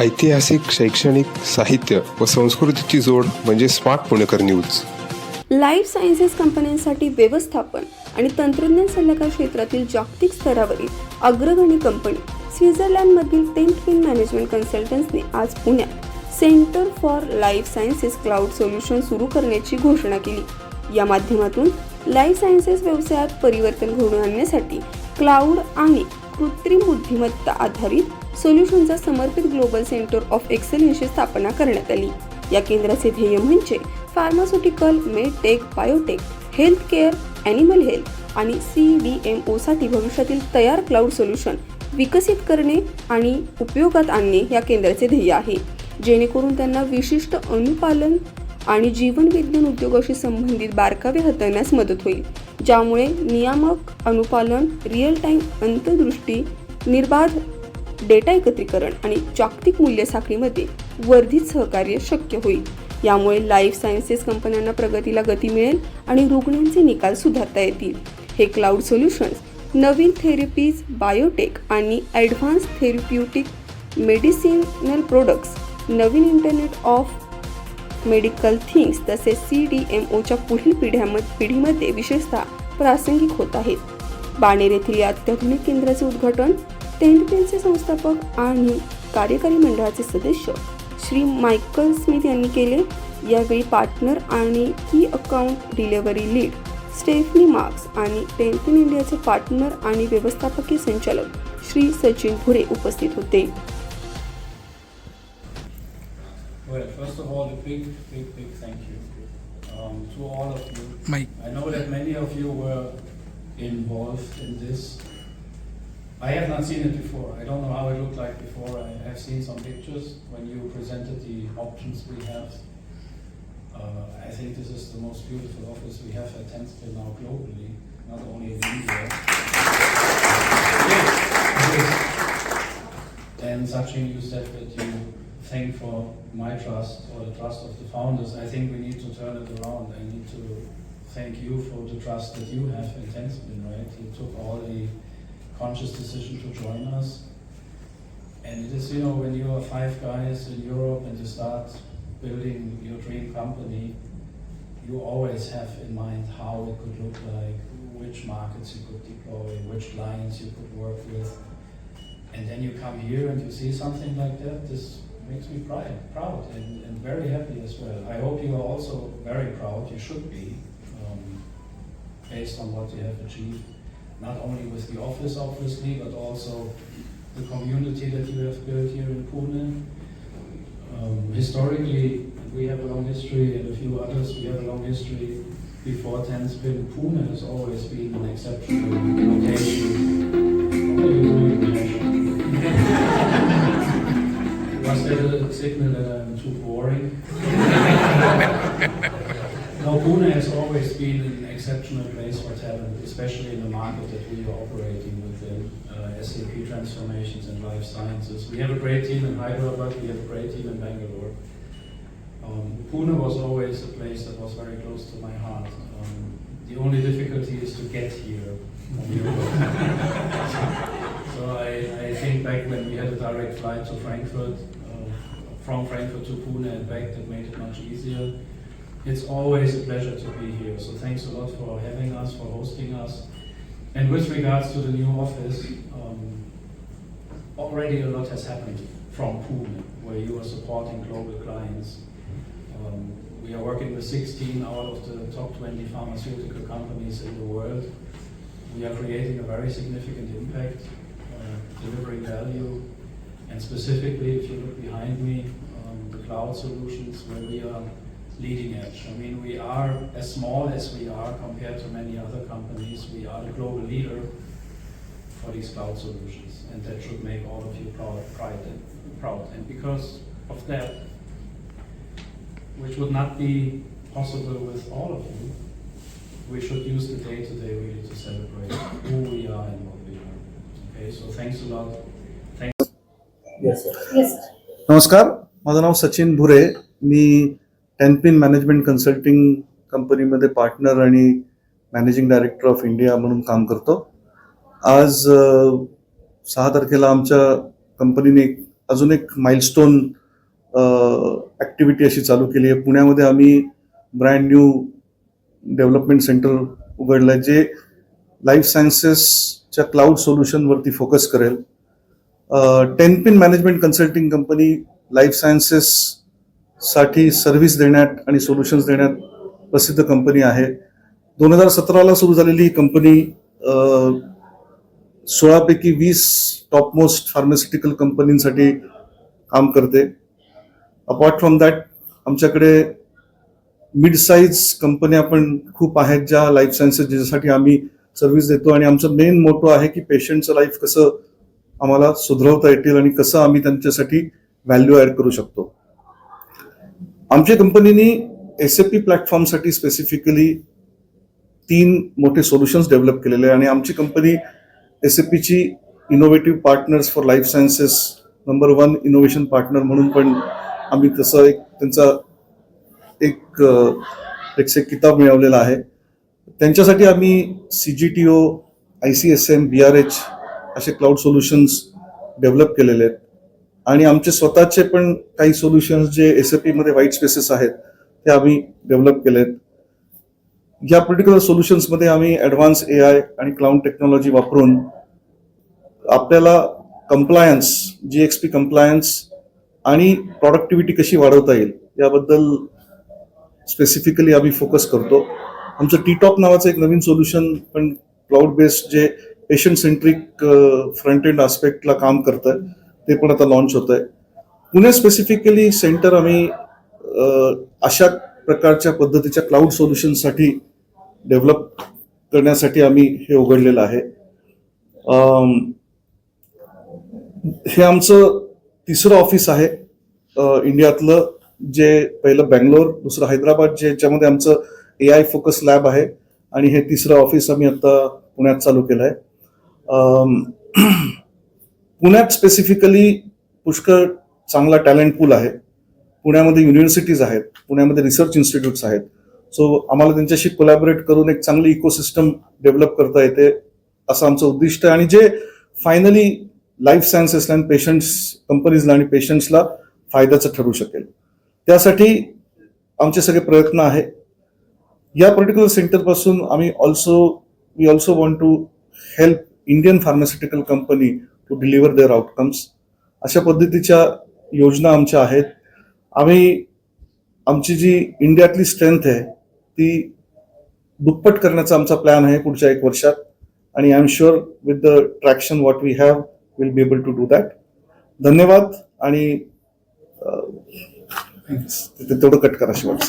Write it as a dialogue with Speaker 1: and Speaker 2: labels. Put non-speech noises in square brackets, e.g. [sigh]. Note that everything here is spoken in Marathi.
Speaker 1: ऐतिहासिक शैक्षणिक साहित्य व संस्कृतीची जोड म्हणजे स्मार्ट पुणेकर न्यूज.
Speaker 2: लाईफ सायन्सेस कंपन्यांसाठी व्यवस्थापन आणि तंत्रज्ञान सल्लागार क्षेत्रातील जागतिक स्तरावरील अग्रगणी कंपनी स्वित्झर्लंडमधील टेंटविन मॅनेजमेंट कन्सल्टन्सने आज पुण्यात centre for life sciences cloud solution सुरू करण्याची घोषणा केली. या माध्यमातून लाईफ सायन्सेस व्यवसायात परिवर्तन घडवून आणण्यासाठी क्लाउड आणि कृत्रिम बुद्धिमत्ता आधारित सोल्युशनचा समर्पित ग्लोबल सेंटर ऑफ एक्सलन्सची स्थापना करण्यात आली. या केंद्राचे ध्येय म्हणजे pharmaceutical medtech biotech health care animal health आणि सी डी एम ओसाठी भविष्यातील तयार क्लाउड सोल्युशन विकसित करणे आणि उपयोगात आणणे या केंद्राचे ध्येय आहे. जेणेकरून त्यांना विशिष्ट अनुपालन आणि जीवनविज्ञान उद्योगाशी संबंधित बारकावे हाताळण्यास मदत होईल. ज्यामुळे नियामक अनुपालन रिअल टाईम अंतर्दृष्टी निर्बाध डेटा एकत्रीकरण आणि जागतिक मूल्य साखळीमध्ये वर्धित सहकार्य शक्य होईल. यामुळे लाईफ सायन्सेस कंपन्यांना प्रगतीला गती मिळेल आणि रुग्णांचे निकाल सुधारता येतील. हे क्लाउड सोल्युशन्स नवीन थेरपीज बायोटेक आणि ॲडव्हान्स थेरप्युटिक मेडिसिनल प्रोडक्ट्स नवीन इंटरनेट ऑफ मेडिकल थिंग्स तसेच सी डी एम ओच्या पुढील पिढ्याम पिढीमध्ये विशेषतः प्रासंगिक होत आहेत. बाणेर येथील या अत्याधुनिक केंद्राचे उद्घाटन टेंटपेनचे संस्थापक आणि कार्यकारी मंडळाचे सदस्य श्री मायकल स्मिथ यांनी केले यावेळी पार्टनर आणि key account delivery lead Stephanie Marks आणि टेंटपेन इंडियाचे पार्टनर आणि व्यवस्थापकीय संचालक श्री सचिन भुरे उपस्थित होते
Speaker 3: Well, first of all, a big, big, big thank you um, to all of you.
Speaker 4: Mike.
Speaker 3: I know that many of you were involved in this. I have not seen it before. I don't know how it looked like before. I have seen some pictures when you presented the options we have. Uh, I think this is the most beautiful office we have at Tenspil now globally, not only in India. And Sachin, you said that you thank for my trust or the trust of the founders. I think we need to turn it around. I need to thank you for the trust that you have in Tenspin, right? You took all the conscious decision to join us. And it is, you know, when you are five guys in Europe and you start building your dream company, you always have in mind how it could look like, which markets you could deploy, which clients you could work with. And then you come here and you see something like that, this makes me proud, proud and, and very happy as well. I hope you are also very proud, you should be, um, based on what you have achieved. Not only with the office, obviously, but also the community that you have built here in Pune. Um, historically, we have a long history, and a few others, we have a long history. Before Tenspin, Pune has always been an exceptional location. Dinesh? [laughs] Was that a signal that I'm too boring? [laughs] No, Pune has always been an exceptional place for talent, especially in the market that we are operating within, uh, SAP transformations and life sciences. We have a great team in Hyderabad, we have a great team in Bangalore. Um, Pune was always a place that was very close to my heart. Um, the only difficulty is to get here. [laughs] So I, I think back when we had a direct flight to Frankfurt, uh, from Frankfurt to Pune and back, that made it much easier. It's always a pleasure to be here, so thanks a lot for having us, for hosting us. And with regards to the new office, um, already a lot has happened from Pune, where you are supporting global clients. Um, we are working with 16 out of the top 20 pharmaceutical companies in the world. We are creating a very significant impact, uh, delivering value, and specifically, if you look behind me, um, the cloud solutions where we are leading edge. I mean, we are as small as we are compared to many other companies. We are the global leader for these cloud solutions, and that should make all of you proud. Pride and proud, and because of that, which would not be possible with all of you, we should use the day today really to celebrate who we are and what we are. Okay, so thanks a lot. Thanks.
Speaker 4: नमस्कार माझं नाव सचिन भुरे मी टेनपिन मॅनेजमेंट कन्सल्टिंग कंपनीमध्ये पार्टनर आणि मॅनेजिंग डायरेक्टर ऑफ इंडिया म्हणून काम करतो. आज सहा तारखेला आमच्या कंपनीने अजून एक माइलस्टोन ॲक्टिव्हिटी अशी चालू केली आहे. पुण्यामध्ये आम्ही ब्रँड न्यू डेव्हलपमेंट सेंटर उघडलं आहे जे लाईफ सायन्सेसच्या क्लाउड सोल्युशनवरती फोकस करेल. Ten pin management consulting company life sciences साठी सर्व्हिस देण्यात आणि सोल्युशन्स देण्यात प्रसिद्ध कंपनी आहे. दोन हजार सतराला सुरू झालेली ही कंपनी सोळापैकी वीस टॉपमोस्ट फार्मास्युटिकल कंपनींसाठी काम करते. अपार्ट फ्रॉम दॅट आमच्याकडे मिड साईज कंपन्या पण खूप आहेत ज्या लाईफ सायन्सेस ज्याच्यासाठी आम्ही सर्व्हिस देतो. आणि आमचं मेन मोटो आहे की पेशंटचं लाईफ कसं आम्हाला सुधरवता येतील आणि कसं आम्ही त्यांच्यासाठी व्हॅल्यू ॲड करू शकतो. आमच्या कंपनीनी एस ए पी प्लॅटफॉर्मसाठी स्पेसिफिकली तीन मोठे सोल्युशन्स डेव्हलप केलेले आहे. आणि आमची company S A Peechi innovative partners for life sciences number one innovation partner म्हणून पण आम्ही तसं एक त्यांचा एक एक एक किताब मिळवलेला आहे. त्यांच्यासाठी आम्ही C G T O I C S M B R H असे क्लाउड सोल्युशन्स डेव्हलप केलेले आहेत. आणि आमचे स्वतःचे पण काही सोल्युशन्स जे एस ए पीमध्ये व्हाईट स्पेसेस आहेत ते आम्ही डेव्हलप केले आहेत या पर्टिक्युलर सोल्युशन्समध्ये आम्ही ॲडव्हान्स ए आय आणि क्लाउड टेक्नॉलॉजी वापरून आपल्याला compliance G X P compliance आणि प्रॉडक्टिव्हिटी कशी वाढवता येईल याबद्दल स्पेसिफिकली आम्ही फोकस करतो. आमचं टी टॉप नावाचं एक नवीन सोल्युशन पण क्लाउड बेस्ड जे पेशंट सेंट्रिक फ्रंट एंड आस्पेक्टला काम करतं ते पण आता लॉन्च होत आहे पुणे स्पेसिफिकली सेंटर आम्ही अशा प्रकारच्या पद्धतीच्या क्लाउड सोल्युशनसाठी डेव्हलप करण्यासाठी आम्ही हे उघडलेलं आहे. हे आमचं तिसरं ऑफिस आहे इंडियातलं जे पहिलं बँगलोर दुसरं हैदराबाद जे ज्यामध्ये आमचं ए आय फोकस लॅब आहे आणि हे तिसरं ऑफिस आम्ही आता पुण्यात चालू केलं आहे पुण्यात स्पेसिफिकली पुष्कळ चांगला टॅलेंट पूल आहे. पुण्यामध्ये युनिव्हर्सिटीज आहेत पुण्यामध्ये रिसर्च इन्स्टिट्यूट्स आहेत. सो आम्हाला त्यांच्याशी कोलॅबोरेट करून एक चांगली इकोसिस्टम डेव्हलप करता येते असं आमचं उद्दिष्ट आहे. आणि जे फायनली लाईफ सायन्सेसला आणि पेशंट्स कंपनीजला आणि पेशंट्सला फायद्याचं ठरू शकेल. त्यासाठी आमचे सगळे प्रयत्न आहे. या पर्टिक्युलर सेंटरपासून आम्ही also we also want to help Indian pharmaceutical company to deliver their outcomes अशा पद्धतीच्या योजना आमच्या आहेत. आम्ही आमची जी इंडियातली स्ट्रेंथ आहे ती दुप्पट करण्याचा आमचा प्लॅन आहे पुढच्या एक वर्षात. आणि I'm sure with the traction what we have will be able to do that धन्यवाद आणि तेवढं कट करा शिवाय